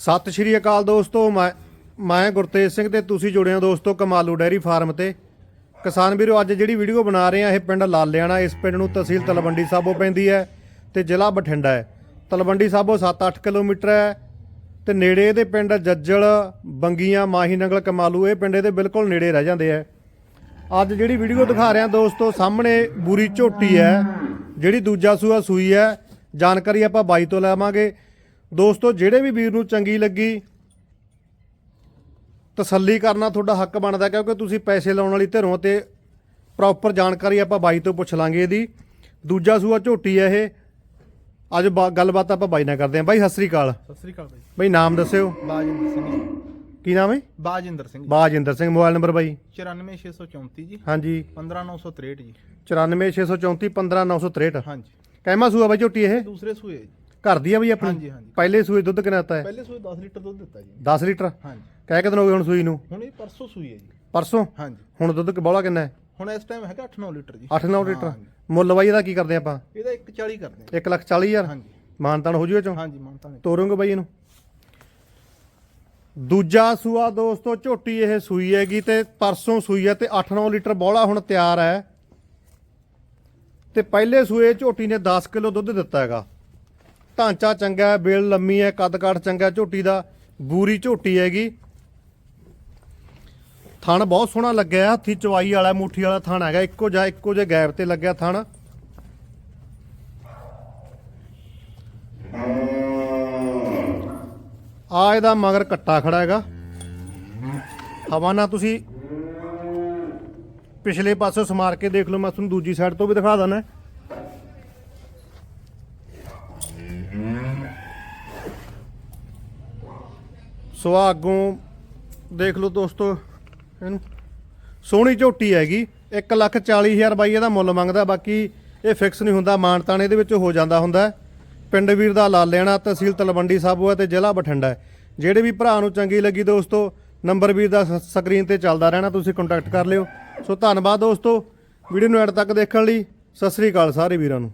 ਸਤਿ ਸ਼੍ਰੀ ਅਕਾਲ ਦੋਸਤੋ, ਮੈਂ ਮੈਂ ਗੁਰਤੇਜ ਸਿੰਘ ਤੇ ਤੁਸੀਂ ਜੁੜੇ ਹੋ ਦੋਸਤੋ ਕਮਾਲੂ ਡੈਰੀ ਫਾਰਮ ਤੇ। ਕਿਸਾਨ ਵੀਰੋ, ਅੱਜ ਜਿਹੜੀ ਵੀਡੀਓ ਬਣਾ ਰਹੇ ਆ ਇਹ ਪਿੰਡ ਲਾਲਿਆਣਾ, ਇਸ ਪਿੰਡ ਨੂੰ ਤਹਿਸੀਲ ਤਲਵੰਡੀ ਸਾਬੋ ਪੈਂਦੀ ਹੈ ਤੇ ਜ਼ਿਲ੍ਹਾ ਬਠਿੰਡਾ ਹੈ। ਤਲਵੰਡੀ ਸਾਬੋ 7-8 ਕਿਲੋਮੀਟਰ ਹੈ ਤੇ ਨੇੜੇ ਦੇ ਪਿੰਡ ਜੱਜਲ, ਬੰਗੀਆਂ, ਮਾਹੀ ਨੰਗਲ, ਕਮਾਲੂ, ਇਹ ਪਿੰਡ ਇਹਦੇ ਬਿਲਕੁਲ ਨੇੜੇ ਰਹਿ ਜਾਂਦੇ ਆ ਅੱਜ ਜਿਹੜੀ ਵੀਡੀਓ ਦਿਖਾ ਰਿਹਾ ਦੋਸਤੋ, ਸਾਹਮਣੇ ਬੂਰੀ ਝੋਟੀ ਹੈ, ਜਿਹੜੀ ਦੂਜਾ ਸੂਆ ਸੂਈ ਹੈ। ਜਾਣਕਾਰੀ ਆਪਾਂ ਬਾਈ ਤੋਂ ਲਵਾਂਗੇ ਦੋਸਤੋ ਜਿਹੜੇ ਵੀ ਵੀਰ ਨੂੰ ਚੰਗੀ ਲੱਗੀ ਤਸੱਲੀ ਕਰਨਾ ਤੁਹਾਡਾ ਹੱਕ ਬਣਦਾ ਕਿਉਂਕਿ ਤੁਸੀਂ ਪੈਸੇ ਲਾਉਣ ਵਾਲੀ ਧਿਰੋਂ ਤੇ ਪ੍ਰੋਪਰ ਜਾਣਕਾਰੀ ਆਪਾਂ ਬਾਈ ਤੋਂ ਪੁੱਛ ਲਾਂਗੇ ਇਹਦੀ। ਦੂਜਾ ਸੂਆ ਝੋਟੀ ਹੈ ਇਹ। ਅੱਜ ਗੱਲਬਾਤ ਆਪਾਂ ਬਾਈ ਨਾਲ ਕਰਦੇ ਹਾਂ। ਬਾਈ ਸਤਿ ਸ੍ਰੀ ਅਕਾਲ। ਸਤਿ ਸ੍ਰੀ ਅਕਾਲ ਬਾਈ। ਬਾਈ ਨਾਮ ਦੱਸਿਓ। ਬਾਜਿੰਦਰ ਸਿੰਘ। ਕੀ ਨਾਮ ਹੈ? ਬਾਜਿੰਦਰ ਸਿੰਘ। ਬਾਜਿੰਦਰ ਸਿੰਘ ਮੋਬਾਈਲ ਨੰਬਰ ਬਾਈ। 94634 ਜੀ। ਹਾਂਜੀ। 15963 ਜੀ। 94634 15963 ਹਾਂਜੀ। ਕਹਿਮਾ ਸੂਆ ਬਾਈ ਝੋਟੀ ਇਹ? ਦੂਸਰੇ ਸੂਏ ਜੀ। ਘਰ ਦੀ ਆ ਬਈ ਆਪਣੀ? ਹਾਂਜੀ, ਹਾਂਜੀ। ਪਹਿਲੇ ਸੂਏ ਦੁੱਧ ਕਿੰਨਾ ਦਿੱਤਾ ਹੈ? ਪਹਿਲੇ ਸੂਏ 10 ਲੀਟਰ ਦੁੱਧ ਦਿੱਤਾ ਜੀ। 10 ਲੀਟਰ? ਹਾਂਜੀ। ਕਹਿ ਕਿਦਨ ਹੋ ਗਏ ਹੁਣ ਸੂਈ ਨੂੰ? ਹੁਣ ਇਹ ਪਰਸੋਂ ਸੂਈ ਹੈ ਜੀ। ਪਰਸੋਂ? ਹਾਂਜੀ। ਹੁਣ ਦੁੱਧ ਬੋਲਾ ਕਿੰਨਾ ਹੈ? ਹੁਣ ਇਸ ਟਾਈਮ ਹੈਗਾ 8-9 ਲੀਟਰ ਜੀ। 8-9 ਲੀਟਰ। ਹਾਂਜੀ। ਮੁੱਲ ਬਾਈ ਇਹਦਾ ਕੀ ਕਰਦੇ ਆਪਾਂ? ਇਹਦਾ 140 ਕਰਦੇ 1 ਲੱਖ 40 ਹਜ਼ਾਰ? ਹਾਂ ਹਾਂਜੀ। ਮਾਨਤਾਨ ਹੋ ਜੂਏ ਚੋਂ? ਹਾਂਜੀ ਮਾਨਤਾ ਨੇ ਤੋਰੋਂਗੇ ਬਾਈ ਇਹਨੂੰ? ਦੂਜਾ ਸੂਆ ਦੋਸਤੋ ਝੋਟੀ ਇਹ ਸੂਈ ਹੈਗੀ ਤੇ ਪਰਸੋਂ ਸੂਈ ਹੈ ਤੇ 8-9 ਲੀਟਰ ਬੋਲਾ ਹੁਣ ਤਿਆਰ ਹੈ। ਤੇ ਪਹਿਲੇ ਸੂਏ ਝੋਟੀ ਨੇ 10 ਕਿਲੋ ਦੁੱਧ ਦਿੱਤਾ ਹੈਗਾ। ਢਾਂਚਾ ਚੰਗਾ ਹੈ, ਬੇਲ ਲੰਮੀ ਹੈ ਕੱਦ ਕਾਠ ਚੰਗਾ ਝੋਟੀ ਦਾ ਬੂਰੀ ਝੋਟੀ ਹੈਗੀ। ਥਣ ਬਹੁਤ ਸੋਹਣਾ ਲੱਗਿਆ, ਹੱਥੀ ਚਵਾਈ ਵਾਲਾ, ਮੁੱਠੀ ਵਾਲਾ ਥਣ ਹੈਗਾ, ਇੱਕੋ ਜਿਹਾ, ਇੱਕੋ ਜਿਹੇ ਗੈਪ ਤੇ ਲੱਗਿਆ ਥਣ। ਆ ਇਹਦਾ ਮਗਰ ਕੱਟਾ ਖੜਾ ਹੈਗਾ। ਹਵਾਨਾ ਤੁਸੀਂ ਪਿਛਲੇ ਪਾਸੇ ਸਮਾਰ ਕੇ ਦੇਖ ਲਓ, ਮੈਂ ਤੁਹਾਨੂੰ ਦੂਜੀ ਸਾਈਡ ਤੋਂ ਵੀ ਦਿਖਾ ਦਣਾ ਸੋ ਆਹ ਅੱਗੋਂ ਦੇਖ ਲਓ ਦੋਸਤੋ, ਇਹਨੂੰ ਸੋਹਣੀ ਝੋਟੀ ਹੈਗੀ। 1 ਲੱਖ 40 ਹਜ਼ਾਰ ਬਾਈ ਇਹਦਾ ਮੁੱਲ ਮੰਗਦਾ, ਬਾਕੀ ਇਹ ਫਿਕਸ ਨਹੀਂ ਹੁੰਦਾ, ਮਾਨਤਾਨ ਇਹਦੇ ਵਿੱਚ ਹੋ ਜਾਂਦਾ ਹੁੰਦਾ। ਪਿੰਡ ਵੀਰ ਦਾ ਲਾ ਲੈਣਾ, ਤਹਿਸੀਲ ਤਲਵੰਡੀ ਸਾਬੋ ਹੈ ਤੇ ਜ਼ਿਲ੍ਹਾ ਬਠਿੰਡਾ ਜਿਹੜੇ ਵੀ ਭਰਾ ਨੂੰ ਚੰਗੀ ਲੱਗੀ ਦੋਸਤੋ, ਨੰਬਰ ਵੀਰ ਦਾ ਸਕਰੀਨ ਤੇ ਚੱਲਦਾ ਰਹਿਣਾ, ਤੁਸੀਂ ਕੰਟੈਕਟ ਕਰ ਲਿਓ। ਸੋ ਧੰਨਵਾਦ ਦੋਸਤੋ, ਵੀਡੀਓ ਨੂੰ ਐਡ ਤੱਕ ਦੇਖਣ ਲਈ, ਸਤਿ ਸ੍ਰੀ ਅਕਾਲ ਸਾਰੇ ਵੀਰਾਂ ਨੂੰ।